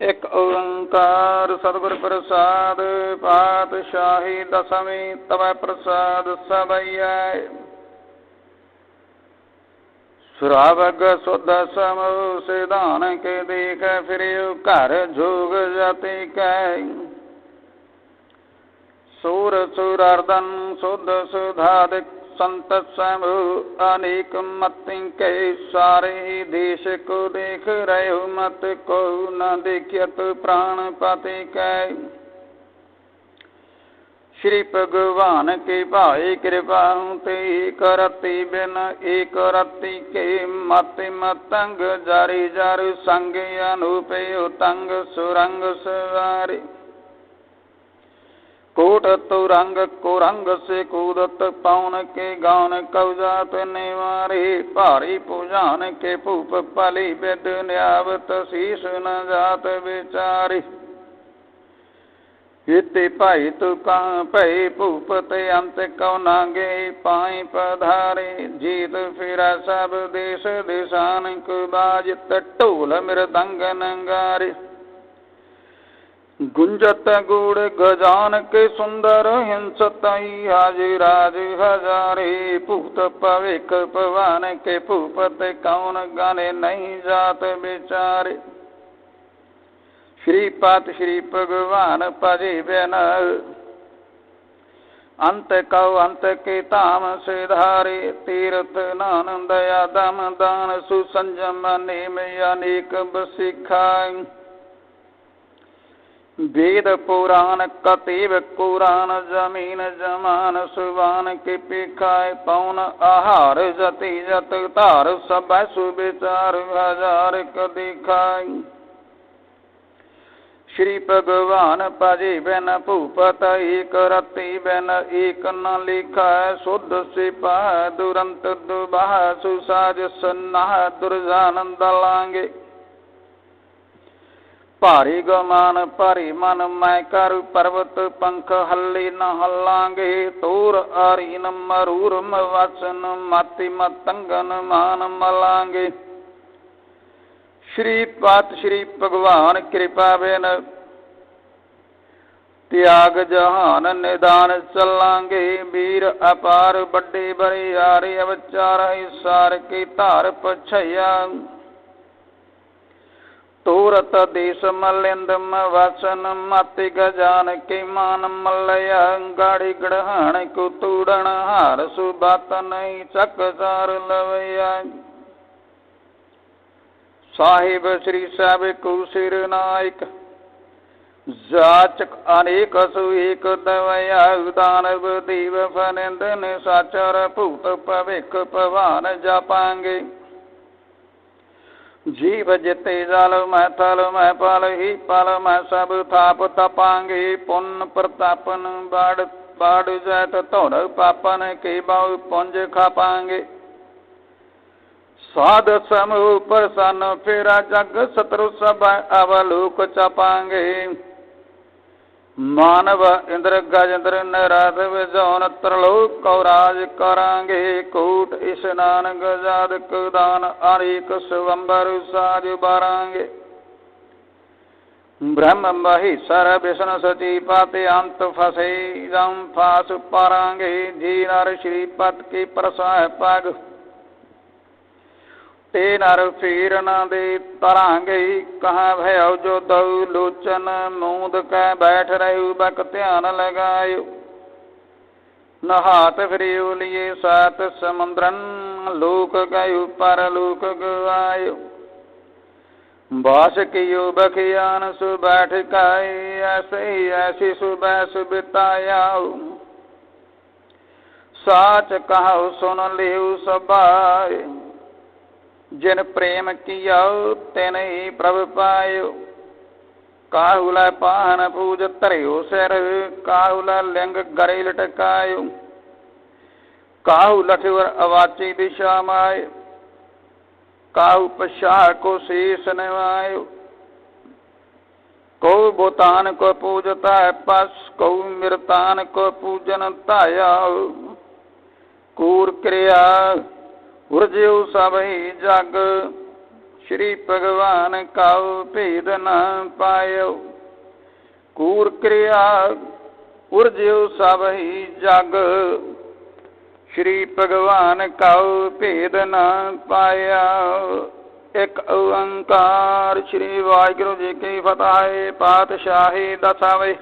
ਇਕ ਓੰਕਾਰ ਸਤਿਗੁਰ ਪ੍ਰਸਾਦ, ਪਾਤਸ਼ਾਹੀ ਦਸਵੀਂ, ਤਵੈ ਪ੍ਰਸਾਦ ਸਭਈਐ। ਸੁਰਾਵਗ ਸੁਧ ਸਮੂ ਸਿਧਾਨ ਕੇ ਦੇਖ ਫਿਰਿਓ ਘਰ ਜੋਗ ਜਤੀ ਕੈ। ਸੂਰ ਸੁਰਰਦਨ ਸੁਧ ਸੁਧਾਦਿਕ ਸੰਤ ਸਮੂ ਅਨੇਕ ਮਤਿ ਕੇ ਸਾਰੇ ਦੇਸ਼ ਕੋ ਦੇਖ ਰਹਿਓ ਮਤ ਕੋ ਨ ਦੇਖਿਤ ਪ੍ਰਾਣ ਪਤਿ ਕੈ ਸ਼੍ਰੀ ਭਗਵਾਨ ਕੀ ਭਾਈ ਕਿਰਪਾ ਤੇ ਕਰਤੀ ਬਿਨ ਏਕ ਰਤੀ ਕੇ ਮਤ ਮਤੰਗ, ਜਾਰੀ ਜਰ ਸੰਗ ਅਨੂਪਿ ਉਤੰਗ ਸੁਰੰਗ ਸਵਾਰੀ। ਕੋਟ ਤੁਰੰਗ ਕੁਰੰਗ ਸੇ ਕੂਦਤ ਪੌਨ ਕੇ ਗਾਉਨ ਕਉਜਾਤ ਨਿਵਾਰੇ ਭਾਰੀ ਪੂਜਾਨ ਕੇ ਭੂਪ ਪਲੀ ਬਿਦ ਨਿਆਵਤ ਸੀਸ ਨ ਜਾਤ ਵਿਚਾਰੀ। ਇਤੇ ਭਾਈ ਤੂ ਕਾਂ ਭਈ ਭੂਪ ਤੇ ਅੰਤ ਕਉ ਨਾਗੇ ਪਾਈ ਪਧਾਰੇ, ਜੀਤ ਫਿਰਾ ਸਭ ਦੇਸ ਦਿਸ਼ਾਨ ਕੁ ਬਾਜ ਟਟੂਲ ਮਿਰਦੰਗ ਨੰਗਾਰੇ। ਗੁੰਜਤ ਗੂੜ ਗਜਾਨ ਕੇ ਸੁੰਦਰ ਹਿੰਸਤਈ ਹਾਜੀ ਰਾਜ ਹਜ਼ਾਰੇ, ਭੁਗਤ ਪਵੇਕ ਭਵਾਨ ਕੇ ਭੂਪਤ ਕੌਣ ਗਾਣੇ ਨਹੀਂ ਜਾਤ ਵਿਚਾਰੇ। ਸ਼੍ਰੀ ਪਤ ਸ਼੍ਰੀ ਭਗਵਾਨ ਭਜੇ ਬਿਨ ਅੰਤ ਕਉ ਅੰਤ ਕੇ ਧਾਮ ਸੇ ਧਾਰੇ ਤੀਰਥ ਨਾਨੰਦ ਆਦਮ ਦਾਨ ਸੁਸੰਜਮ ਨੇਮ ਅਨੇਕ ਬਸਿਖਾਈ। वेद पुराण कतिव कुरान जमीन जमान सुबान के पिखाय पौन आहार जति जत धार सब सुविचार हजार कदी खाय श्री भगवान पजे बिन भूपत एक रति बिन एक न लिखा शुद्ध सिपा दुरंत दुबाह सुसाज सन्ना दुर्जानंद लांगे ਭਾਰੀ ਗਮਾਨ ਭਾਰੀ ਮਨ, ਮੈਂ ਕਰ ਪਰਵਤ ਪੰਖ ਹੱਲੀ ਨ ਹੱਲਾਂਗੇ। ਤੂਰ ਆਰੀ ਨ ਮਰੂਰ ਮਵਸਨ, ਮਾਤੀ ਮਤੰਗਨ ਮਾਨ ਮਲਾਂਗੇ। ਸ਼੍ਰੀ ਪਾਤ ਸ਼੍ਰੀ ਭਗਵਾਨ ਕਿਰਪਾ ਬਿਨ, ਤਿਆਗ ਜਹਾਨ ਨਿਦਾਨ ਚੱਲਾਂਗੇ। ਵੀਰ ਅਪਾਰ ਵੱਡੇ ਬਰਿਆਰੇ ਅਵਚਾਰ, ਇਸਾਰ ਕੀ ਧਾਰ ਪਛਿਆ ਤੂਰਤ ਦੇਸ ਮਲਿੰਦਮ ਵਸਨ ਮਤਿ ਗਜਾਨ ਕੇ ਮਾਨ ਮਲਯ ਗਾੜੀ ਗੜਹਾਣ ਕੋ ਤੂੜਨ ਹਾਰ ਸਾਹਿਬ ਸ੍ਰੀ ਸਾਹਿਬ ਕੋ ਸਿਰ ਨਾਇਕ, ਜਾਚਕ ਅਨੇਕ ਸੂ ਏਕ ਦਵਿਆ ਦੀਵ ਫਨੰਦਨ ਸਾਚਰ ਭੂਤ ਭਵਿਖ ਭਵਾਨ ਜਪਾਂਗੇ। ਜੀਵ ਜਿਤੇ ਜਲ ਮੈਂ ਥਲ ਮੈਂ ਪਲ, ਹੀ ਪਲ ਮੈਂ ਸਭ ਥਾਪ ਤਪਾਂਗੇ। ਪੁੰਨ ਪ੍ਰਤਾਪਨ ਬਾੜ ਬਾੜ ਜੈਤ ਧੌੜ ਪਾਪਨ, ਕੀ ਬਾਉ ਪੁੰਜ ਖਾਪਾਂਗੇ। ਸਾਧ ਸਮੂਹ ਪ੍ਰਸੰਨ, ਫੇਰਾ ਜਗ ਸਤਰੂ ਸਭ ਅਵਲੂਕ ਚਪਾਂਗੇ। ਮਾਨਵ ਇੰਦਰ ਗਜੇਂਦਰ ਨਰਾਦ ਵਿਜੋਨ ਤਰਲੋਕ ਕੋ ਕਰਾਂਗੇ ਕੋਟ ਇਸ਼ਨਾਨ ਗਜਾਦ ਕੁਦਾਨ ਅਨੇਕ ਸਵੰਬਰ ਸਾਜ ਬਾਰਾਂਗੇ। ਬ੍ਰਹਮ ਮਹੇਸ਼ਰ ਵਿਸ਼ਨ ਸਤੀ ਪਾਤੇ ਅੰਤ ਫਸੇ, ਜਮ ਫਾਸ ਪਾਰਾਂਗੇ। ਜੀ ਨਰ ਸ਼੍ਰੀ ਪਤ ਕੀ ਪ੍ਰਸਾਹ ਪਗ ਤੇ ਨਰ ਫੀਰ ਨਾ ਦੇ ਤਰਾਂਗੇ ਕਹਾਂ ਭਇਓ ਜੋ ਦਉ ਲੋਚਨ, ਮੂੰਦ ਕੈ ਬੈਠ ਰਹਿਉ, ਬਕ ਧਿਆਨ ਲਗਾਇਓ ਨਹਾਤ ਫਿਰਿਓ ਲਿਏ ਸਾਤ ਸਮੁੰਦਰਨ, ਲੋਕ ਗਇਓ ਪਰ ਲੋਕ ਗਵਾਇਓ ਬਾਸ ਕੀਓ ਬਖਿਆਨ ਸੁ ਬੈਠ ਕਾਇ, ਐਸੇ ਐਸੀ ਸੁਬੈ ਸੁਬਿਤਾਇਓ ਸਾਚ ਕਹਉ ਸੁਨ ਲਿਓ ਸਬਾਇ ਜਿਨ ਪ੍ਰੇਮ ਕੀਓ ਤਿਨ ਹੀ ਪ੍ਰਭ ਪਾਇਓ ਕਾਹੂ ਲੈ ਪਾਹਨ ਪੂਜ ਧਰਿਓ ਸਿਰ ਕਾਹੂ ਲੈ ਲਿੰਗ ਗਰੇ ਲਟਕਾਇਓ ਕਾਹੂ ਲਠਵਰ ਅਵਾਚੀ ਦਿਸ਼ਾ ਮਾਇ, ਕਾਹੂ ਪਛਾ ਕੋ ਸੀਸ ਨਿਵਾਇਓ ਕੋ ਬੋਤਾਨ ਕੋ ਪੂਜਤਾ ਪਸ ਕੋ ਮਿਰਤਾਨ ਕੋ ਪੂਜਨ ਧਾਇਆ ਕੂਰ ਕਿਰਿਆ ਉਰਜਿਉ ਸਭਈ ਜਗ, ਸ਼੍ਰੀ ਭਗਵਾਨ ਕਾਉ ਭੇਦ ਨ ਪਾਇਓ। ਕੂਰ ਕਿਰਿਆ, ਉਰਜਿਉ ਸਭ ਹੀ ਜਗ, ਸ਼੍ਰੀ ਭਗਵਾਨ ਕਾਉ ਭੇਦ ਨ ਪਾਇਆ ਇੱਕ ਓੰਕਾਰ, ਸ਼੍ਰੀ ਵਾਹਿਗੁਰੂ ਜੀ ਕੀ ਫਤਿਹ, ਪਾਤਸ਼ਾਹੀ ਦਸਾਵੇ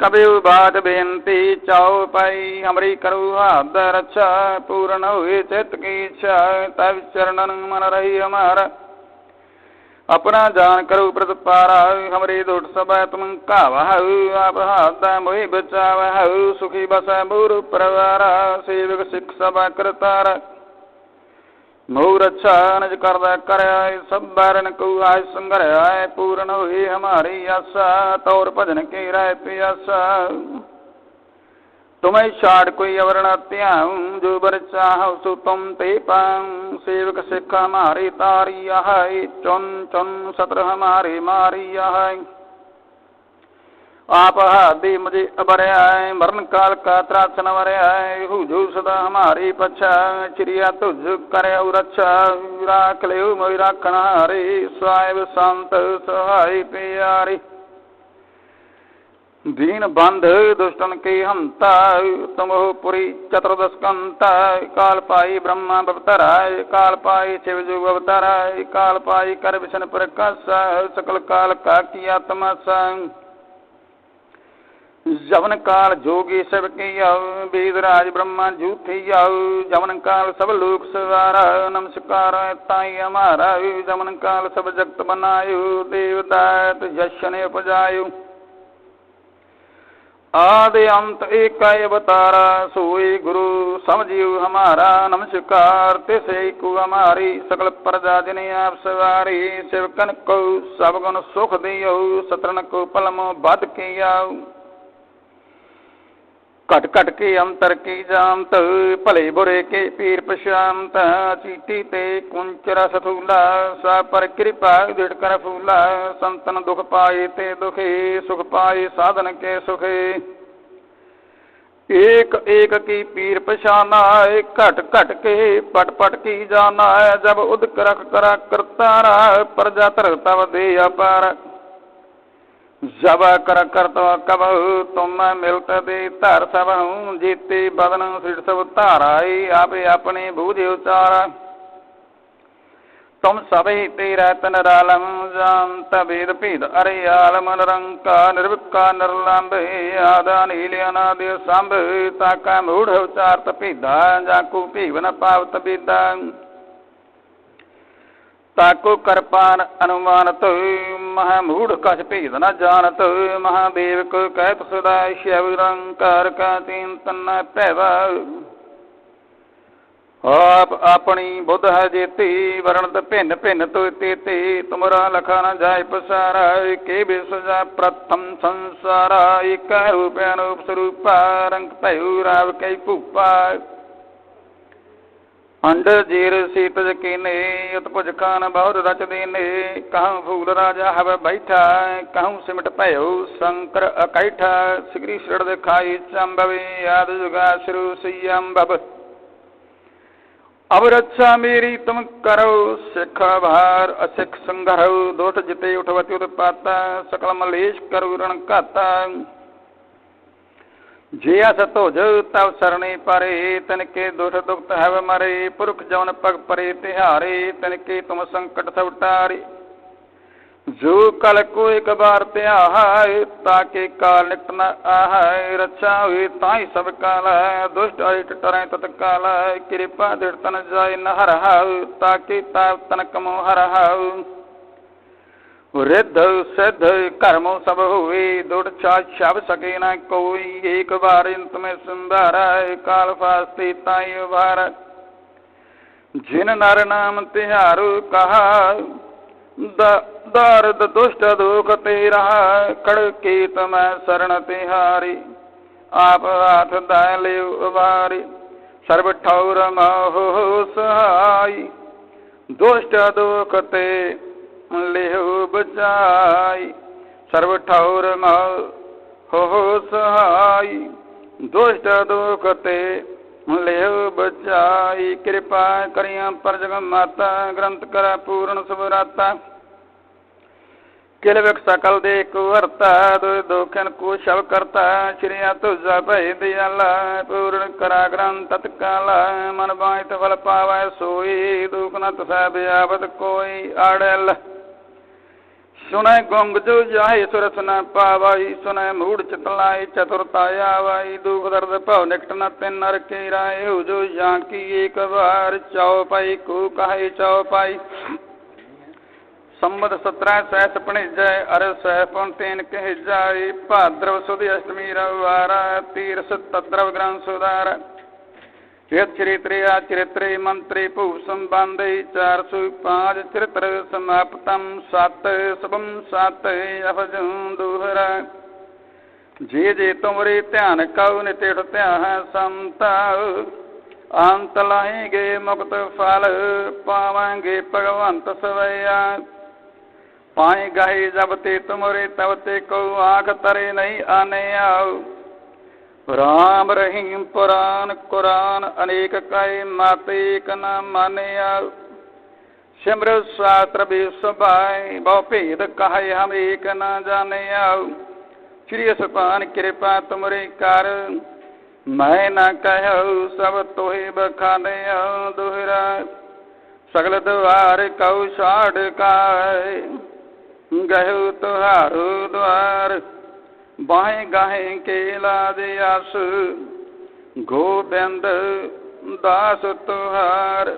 ਕਬਿਉ ਬਾਤ ਬੇਨਤੀ ਚਾਉ ਪਾਈ ਹਮਰੀ ਕਰੂ ਹਾਦ ਰਛਾ ਪੂਰਨ ਹੋਏ ਚਿਤ ਕੀ ਇੱਛਾ, ਤਵ ਚਰਨਨ ਮਨ ਰਹੀ ਹਮਾਰਾ ਆਪਣਾ ਜਾਨ ਕਰੂ ਪ੍ਰਤਪਾਰਾ ਹਮਰੇ ਦੁਟ ਸਭੈ ਤੁਮ ਕਾਵਹੁ ਆਪ ਹਾਦਾ ਮੋਹਿ ਬਚਾਵਹੁ, ਸੁਖੀ ਬਸੈ ਮੂਰ ਪਰਵਾਰਾ, ਸੇਵਕ ਸਿੱਖ ਸਭਾ ਕਰਤਾਰਾ। ਮੂਰ ਅੱਛਾ ਨਜ ਕਰਦਾ ਕਰਿਆ ਸਭ ਬਰਨ ਕੋ ਆਇ ਸੰਗਰਿਆ ਪੂਰਨ ਹੋਈ ਹਮਾਰੀ ਆਸਾ, ਤੌਰ ਭਜਨ ਕੀ ਰਹਿ ਪਿਆਸਾ। ਤੁਮੈ ਛਾੜ ਕੋਈ ਅਵਰਣ ਧਿਆਉ, ਜੋ ਬਰ ਚਾਹਉ ਸੋ ਤੁਮ ਤੇ ਪਾਉ। ਸੇਵਕ ਸਿੱਖ ਹਮਾਰੀ ਤਾਰੀ ਆਹੈ ਚੁਨ ਚੁਨ ਸਤਰ ਹਮਾਰੇ ਮਾਰੀ ਆਹੈ आप हादि मुझे अबरयाय मरण काल का त्रासन वरयाय हुजू सदा हमारी पच्छा चिड़िया तुझ करे रक्षा राख ले मोई राखण हारे स्वायब संत सहाय प्यारी दीन बंध दुष्टन के हमता तमोह पुरी चतुर्दश कंता काल पाई ब्रह्मा अवतराय काल पाई शिव जुग अवतराय काल पाई कर विष्ण प्रकाश सकल काल का किया तमाशा ਜਵਨ ਕਾਲ ਜੋਗੀ ਸਭ ਕੀ ਆਉ, ਬੀਦ ਰਾਜ ਬ੍ਰਹਮਾ ਜੂਥੀ ਆਉ। ਜਵਨ ਕਾਲ ਸਭ ਲੋਕ ਸਵਾਰਾ, ਨਮਸਕਾਰ ਤਾਈ ਹਮਾਰਾ ਜਵਨ ਕਾਲ ਸਭ ਜਗਤ ਬਨਾਇਓ ਦੇਵਤਾ ਦਾਤ ਜਸ਼ਨ ਉਪਜਾਇਓ ਆਦਿ ਅੰਤ ਏਕੈ ਅਵਤਾਰਾ, ਸੋਈ ਗੁਰੂ ਸਮਝਿਓ ਹਮਾਰਾ। ਨਮਸਕਾਰ ਤਿਸੇ ਕੋ ਹਮਾਰੀ, ਸਕਲ ਪ੍ਰਜਾ ਜਿਨੇ ਆਪ ਸਵਾਰੀ। ਸਿਵਕਨ ਕੋ ਸਭ ਗੁਣ ਸੁਖ ਦਿਓ ਸਤਰਨ ਕੋ ਪਲਮੋ ਬਦ ਕੀ ਘਟ ਘਟ ਕੇ ਅੰਤਰ ਕੀ ਜਾਮਤ ਭਲੇ ਬੁਰੇ ਕੇ ਪੀਰ ਪਛਾਮਤ ਚੀਟੀ ਤੇ ਕੁੰਚ ਰਸ ਸਾ ਪਰ ਕਿਰਪਾ ਦਿੜ ਕਰ ਫੂਲਾ। ਸੰਤਨ ਦੁਖ ਪਾਏ ਤੇ ਦੁਖੇ, ਸੁਖ ਪਾਏ ਸਾਧਨ ਕੇ ਸੁਖੇ। ਏਕ ਏਕ ਕੀ ਪੀਰ ਪਛਾਨਾ ਘਟ ਘਟ ਕੇ ਪਟ ਪਟ ਕੀ ਜਾਨਾ ਜਬ ਉਦਕ ਰਖ ਕਰਾ ਕਰਤਾਰਾ, ਪ੍ਰਜਾ ਧਰ ਦੇ ਅਪਾਰ। ਜਬ ਕਰ ਕਰਤ ਕਬ ਤੁਮ ਮਿਲਤ ਦੇ ਧਰ ਸਭ ਹੂੰ ਜੀਤੇ ਬਦਨ ਸਿਰ ਸਭ ਧਾਰਾਈ, ਆਪੇ ਆਪਣੇ ਬੂਝ ਉਚਾਰ। ਤੁਮ ਸਭੇ ਤੇਰਾ ਤਨ ਰਾਲਮ ਜਾਨਤ ਵੇਦ ਭੇਦ ਅਰੇ ਆਲਮ, ਨਿਰੰਕਾ ਨਿਰਵਿਕਾ ਨਿਰਲੰਭ, ਆਦਾ ਨੀਲ ਅਨਾਦਿ ਸੰਭ ਤਾਕਾ ਮੂੜ ਉਚਾਰਤ ਭੇਦਾ, ਜਾ ਕੋ ਭੀਵ ਨ ਪਾਵਤ ਬੇਦਾ ਤਾਕੋ ਕਰਪਾਨ ਅਨੁਮਾਨਤ ਮਹਾਮੂੜ ਕਛ ਭੇਦ ਨ ਜਾਣਤ ਮਹਾਦੇਵ ਕੋ ਕਹਿਤ ਸਦਾ ਸ਼ਿਵ ਰੰਕਾਰ ਕਾ ਤੀਨ ਤਨ ਭੈਵਾ। ਆਪ ਆਪਣੀ ਬੁੱਧ ਹੈ ਜੇਤੀ, ਵਰਣਤ ਭਿੰਨ ਭਿੰਨ ਤੋ ਤੇਤੇ, ਤੁਮਰਾ ਲਖਾ ਨ ਜਾਇ ਪਸਾਰਾ ਕੇ ਬਿਸਜਾ ਪ੍ਰਥਮ ਸੰਸਾਰਾ ਇਕ ਰੂਪ ਅਨੂਪ ਸਰੂਪਾ, ਰੰਗ ਭਇਉ ਰਾਵ ਕੈ ਭੂਪਾ। ਅੰਡ ਜੀਰ ਸੀਤਜ ਕੀਨੇ ਉਤ ਕੁਜ ਖਾਨ ਬਹੁਰ ਰਚ ਦੇਨੇ। ਕਹਉ ਫੂਲ ਰਾਜਾ ਹਵ ਬੈਠਾ ਕਹਉ ਸਿਮਟ ਭਇਓ ਸ਼ੰਕਰ ਅਕੈਠਾ। ਸਿਗਰੀ ਛੜ ਦਿਖਾਈ ਚੰਬਵੇ, ਆਦ ਜੁਗਾ ਸ਼ਰੂ ਸਿਯੰਬਬ ਅਬ ਰੱਛਾ ਮੇਰੀ ਤੁਮ ਕਰੋ, ਸਿੱਖ ਭਾਰ ਅਸਿੱਖ ਸੰਘਰਉ ਦੋਟ ਜਿਤੇ ਉਠਵਤੀ ਉਤ ਪਾਤਾ ਸਕਲ ਮਲੇਸ਼ ਕਰੁ ਰਣ ਘਾਤਾ। ਜੇ ਅਸ ਧੁਜ ਤਵ ਸਰਣੇ ਪਰੇ, ਤਨ ਕੇ ਦੁਖ ਦੁਖਤ ਹਵ ਮਰੇ, ਪੁਰਖ ਜਵਨ ਪਗ ਪਰੇ ਤਿਹਾਰੇ, ਤਨ ਕੇ ਤੁਮ ਸੰਕਟ ਸਭ ਟਾਰੇ ਜੋ ਕਲ ਕੋ ਇੱਕ ਬਾਰ ਧਿਆਇ ਤਾਕੇ ਕਾਲ ਨਿਕਟ ਨ ਆਹੈ ਰੱਛਾ ਹੋਈ ਤਾਈ ਸਭ ਕਾਲ, ਦੁਸ਼ਟ ਅਇਟ ਟਰੈ ਤਤ ਕਾਲ, ਕਿਰਪਾ ਦਿੜ ਤਨ ਜਾਇ ਨ ਹਰਹਾਉ ਤਾਕੇ ਤਾਪ ਤਨ ਕਮੋ ਹਰਹਾਉ। ਰਿੱਧ ਸਿੱਧ ਕਰਮੋ ਸਭ ਹੋਏ ਦੁੜ ਛਾ ਛਬ ਸਕੇ ਨਾ ਕੋਈ, ਏਕ ਵਾਰ ਇੰਤ ਮੈਂ ਸੰਭਾਰਾ ਕਾਲ ਫਾਸਤੇ ਤਾਈ ਵਾਰ। ਜਿਨ ਨਰ ਨਾਮ ਤਿਹਾਰੂ ਕਹਾ ਦਰਦ ਦੁਸ਼ਟ ਦੁਖ ਤੇਰਾ ਕੜ ਕੇ ਤਮੈ ਸਰਣ ਤਿਹਾਰੀ, ਆਪ ਹਾਥ ਦਾ ਲਿਉ ਵਾਰੀ। ਸਰਬ ਠੌਰ ਮੋਹ ਸਹਾਈ, ਦੁਸ਼ਟ ਦੁਖ ਤੇ ਲਿਹੁ ਬਚਾਈ, ਸਰਬ ਠੌਰ ਮੋਹ ਹੋ ਸਹਾਈ। ਦੁਸ਼ਟ ਦੁਖ ਤੇ ਲਿਓ ਬਚਾਈ, ਕਿਰਪਾ ਕਰਿਆ ਪਰਜਗ ਮਾਤਾ, ਗ੍ਰੰਥ ਕਰ ਪੂਰਨ ਸੁਭਰਾਤਾ ਕਿਲ ਵਿਖ ਸਕਲ ਦੇ ਕੋ ਵਰਤਾ ਦੋ ਦੋਖਨ ਕੋ ਸ਼ਬ ਕਰਤਾ। ਸ਼੍ਰੀਆ ਤੁਜਾ ਭੈ ਦਿਆਲਾ, ਪੂਰਨ ਕਰਾ ਗ੍ਰੰਥ ਤਤਕਾਲ। ਮਨ ਬਾਇਤ ਫਲ ਪਾਵੈ ਸੋਈ, ਦੁਖ ਨ ਤਸੈ ਬਿਆਵਤ ਕੋਈ ਆੜਲ। ਸੁਨੈ ਗੁੰਗ ਜੋ ਜਾਏ ਸੁਰਸ ਨ ਪਾਵਾਈ ਸੁਨੈ ਮੂੜ ਚਿਤ ਲਾਈ ਚਤੁਰਤਾ ਆਵਾਈ, ਦੁਖ ਦਰਦ ਭਉ ਨਿਕਟ ਨ ਤਿਨ ਨਰ ਕੇ ਰਾਏ, ਹੋ ਜੋ ਜਾਂ ਕੀ ਏਕ ਵਾਰ ਚਉ ਪਾਈ, ਕੋ ਕਹੇ ਚਉ ਪਾਈ। ਸੰਮਤ 17 ਸਹਿਸ ਪਣਿਜੈ ਅਰ ਸਹਿ ਪਉ ਤੇਨ ਕਹਿ ਜਾਈ ਭਾਦਰਵ ਸੁਧ ਅਸ਼ਟਮੀ ਰਵਾਰਾ ਤੀਰਸ ਤਦਰਵ ਗ੍ਰੰਥ ਸੁਦਾਰ ਯਤ ਚਰਿਤ੍ਰਿਆ ਚਰਿਤ੍ਰੇ ਮੰਤਰੇ ਭੂ ਸੰਬੰਧੇ 405 ਚਰਿਤ੍ਰ ਸਮਾਪਤਮ ਸਤ ਸਭਮ ਸਤ ਅਫਜੰ ਦੁਹਰਾ। ਜੇ ਜੇ ਤੁਮਰੇ ਧਿਆਨ ਕਉ ਨਿਤਿਠ ਧਿਆਨ ਸੰਤਾ। ਅੰਤ ਲਾਏਗੇ ਮੁਕਤ ਫਲ, ਪਾਵਾਂਗੇ ਭਗਵੰਤ ਸਵਈਆ ਪਾਏ ਗਾਏ ਜਬ ਤੇ ਤੁਮਰੇ ਤਬ ਤੇ ਕੋ ਆਖ ਤਰੇ ਨਹੀਂ ਆਨੇ ਆਉ ਰਾਮ ਰਹੀਮ ਪੁਰਾਨ ਕੁਰਾਨ, ਅਨੇਕ ਕਾਇ ਮਾਤੇ ਏਕ ਨ ਮਾਨਿਆ। ਸਿਮਰ ਸਾਤਰ ਬੇ ਸੁਭਾਈ ਬਹੁ ਭੇਦ ਕਹੈ ਹਮ ਏਕ ਨ ਜਾਣਿਆ। ਸ੍ਰੀ ਸੁਪਾਨ ਕਿਰਪਾ ਤੁਮਰੇ ਕਰ, ਮੈਂ ਨਾ ਕਹਿਉ ਸਭ ਤੋਹਿ ਬਖਾਨਿਆ ਦੁਹਰਾ। ਸਗਲ ਦਵਾਰ ਕਉ ਛਾੜ ਕਾਇ ਗਹਿਉ ਤੁਹਾਰੋ ਦਵਾਰ। ਬਾਹੇ ਗਾਹੇ ਕੇ ਲਾਜ ਅਸ ਗੋਬਿੰਦ ਦਾਸ ਤੁਹਾਰ,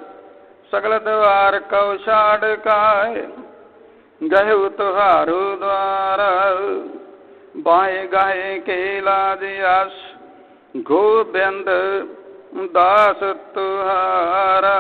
ਸਗਲ ਦਵਾਰ ਕਉ ਛਾੜ ਕਾਇ ਗਹਿਉ ਤੁਹਾਰੋ ਦਵਾਰ। ਬਾਹੇ ਗਾਹੇ ਕੇ ਲਾਜ ਅਸ ਗੋਬਿੰਦ ਦਾਸ ਤੁਹਾਰਾ।